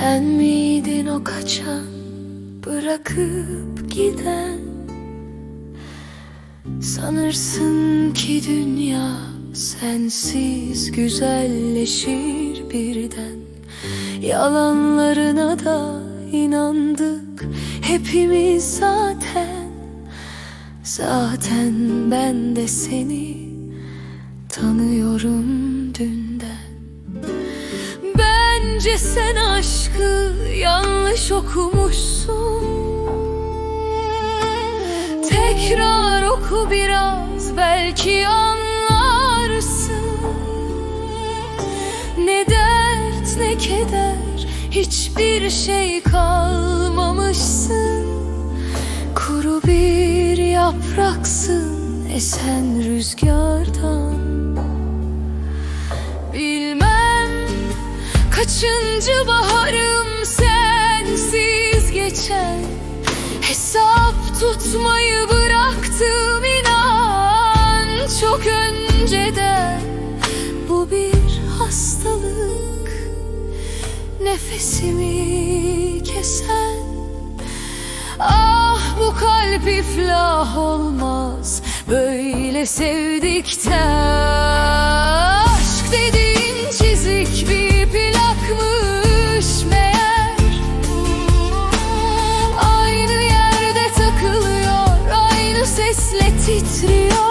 Sen miydin o kaçan bırakıp giden? Sanırsın ki dünya sensiz güzelleşir birden. Yalanlarına da inandık hepimiz zaten. Zaten ben de seni tanıyorum dünden Bence sen aşkı yanlış okumuşsun. Tekrar oku biraz belki anlarsın. Ne dert ne keder hiçbir şey kalmamışsın. Kuru bir yapraksın esen rüzgardan. Bilmem kaçıncı baharım sensiz geçen? Hesap tutmayı bıraktım inan çok önceden. Bu bir hastalık nefesimi kesen. Ah bu kalp iflah olmaz böyle sevdikten Sesle titriyor